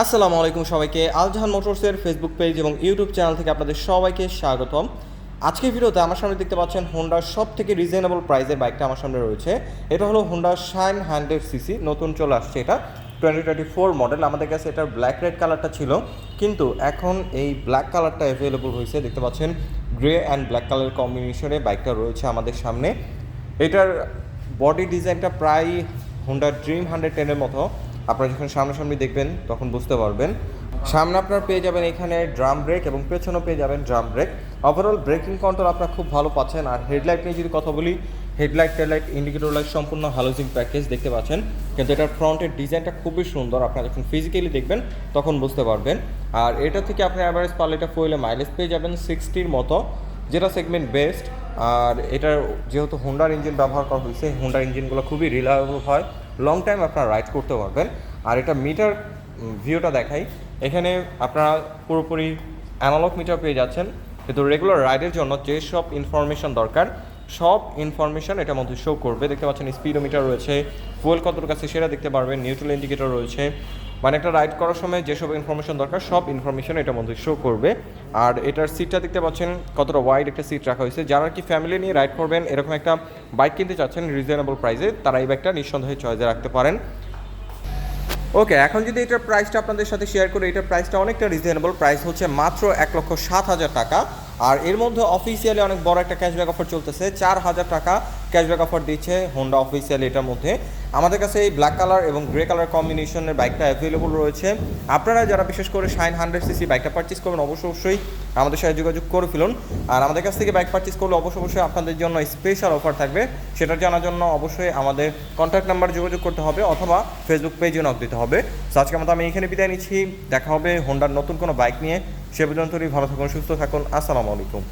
আসসালামু আলাইকুম সবাইকে। আলজাহান মোটরসের ফেসবুক পেজ এবং ইউটিউব চ্যানেল থেকে আপনাদের সবাইকে স্বাগতম। আজকের ভিডিওতে আমার সামনে দেখতে পাচ্ছেন হোন্ডার সব থেকে রিজনেবল প্রাইসের বাইকটা আমার সামনে রয়েছে। এটা হলো হোন্ডা শাইন হান্ড্রেড সিসি নতুন চলে আসছে এটা। টোয়েন্টি টোয়েন্টি ফোর মডেল আমাদের কাছে এটার ব্ল্যাক রেড কালারটা ছিল। কিন্তু এখন এই ব্ল্যাক কালারটা অ্যাভেলেবল হয়েছে। দেখতে পাচ্ছেন গ্রে অ্যান্ড ব্ল্যাক কালার কম্বিনেশনে বাইকটা রয়েছে আমাদের সামনে। এটার বডি ডিজাইনটা প্রায় হোন্ডা ড্রিম হান্ড্রেড টেনের মতো। আপনারা যখন সামনাসামনি দেখবেন, তখন বুঝতে পারবেন। সামনে আপনারা পেয়ে যাবেন এখানে ড্রাম ব্রেক এবং পেছনেও পেয়ে যাবেন drum brake overall braking control আপনারা খুব ভালো পাচ্ছেন। আর হেডলাইট নিয়ে যদি কথা বলি হেডলাইট টেডলাইট ইন্ডিকেটর লাইট সম্পূর্ণ হালোজিং প্যাকেজ দেখতে পাচ্ছেন। কিন্তু এটার ফ্রন্টের ডিজাইনটা খুবই সুন্দর। আপনারা যখন ফিজিক্যালি দেখবেন, তখন বুঝতে পারবেন। আর এটা থেকে আপনি অ্যাভারেজ পারলে এটা ফুয়েলে মাইলেজ পেয়ে যাবেন সিক্সটির মতো। যেটা সেগমেন্ট বেস্ট আর এটার যেহেতু হোন্ডার ইঞ্জিন ব্যবহার করা হয়েছে হোন্ডার ইঞ্জিনগুলো খুবই রিলায়েবল হয়। লং টাইম আপনারা রাইড করতে পারবেন। আর এটা মিটার ভিউটা দেখাই। এখানে আপনারা পুরোপুরি অ্যানালগ মিটার পেয়ে যাচ্ছেন। কিন্তু রেগুলার রাইডের জন্য যেসব ইনফরমেশন দরকার, সব ইনফরমেশন এটার মধ্যে শো করবে। দেখতে পাচ্ছেন স্পিডোমিটার রয়েছে ফুয়েল কতটুকু আছে সেটা দেখতে পারবেন নিউট্রাল ইন্ডিকেটর রয়েছে। মানে একটা রাইড করার সময় যেসব ইনফরমেশন দরকার, সব ইনফরমেশন এটার মধ্যে শো করবে। আর এটার সিটটা দেখতে পাচ্ছেন কতটা ওয়াইড একটা সিট রাখা হয়েছে। যারা কি ফ্যামিলি নিয়ে রাইড করবেন, এরকম একটা বাইক কিনতে চাচ্ছেন রিজনেবল প্রাইসে তারা এই বাইকটা নিঃসন্দেহে চয়েসে রাখতে পারেন। ওকে এখন যদি এটার প্রাইসটা আপনাদের সাথে শেয়ার করি, এটার প্রাইসটা অনেকটা রিজনেবল প্রাইস হচ্ছে মাত্র এক লক্ষ সাত হাজার টাকা। আর এর মধ্যে অফিসিয়ালি অনেক বড় একটা ক্যাশব্যাক অফার চলতেছে। চার হাজার টাকা ক্যাশব্যাক অফার দিচ্ছে হোন্ডা অফিসিয়ালি এটার মধ্যে। আমাদের কাছে এই ব্ল্যাক কালার এবং গ্রে কালার কম্বিনেশনের বাইকটা অ্যাভেলেবল রয়েছে। আপনারা যারা বিশেষ করে শাইন হান্ড্রেড সিসি বাইকটা পারচেস করবেন অবশ্যই অবশ্যই আমাদের সাথে যোগাযোগ করে ফেলুন। আর আমাদের কাছ থেকে বাইক পারচেস করলে অবশ্যই অবশ্যই আপনাদের জন্য স্পেশাল অফার থাকবে। সেটা জানার জন্য অবশ্যই আমাদের কন্ট্যাক্ট নাম্বার যোগাযোগ করতে হবে অথবা ফেসবুক পেজে নক দিতে হবে। তো আজকের মতো আমি এখানে বিদায় নিচ্ছি। দেখা হবে হোন্ডার নতুন কোনো বাইক নিয়ে। সে পর্যন্তই ভালো থাকুন সুস্থ থাকুন। আসসালামু আলাইকুম।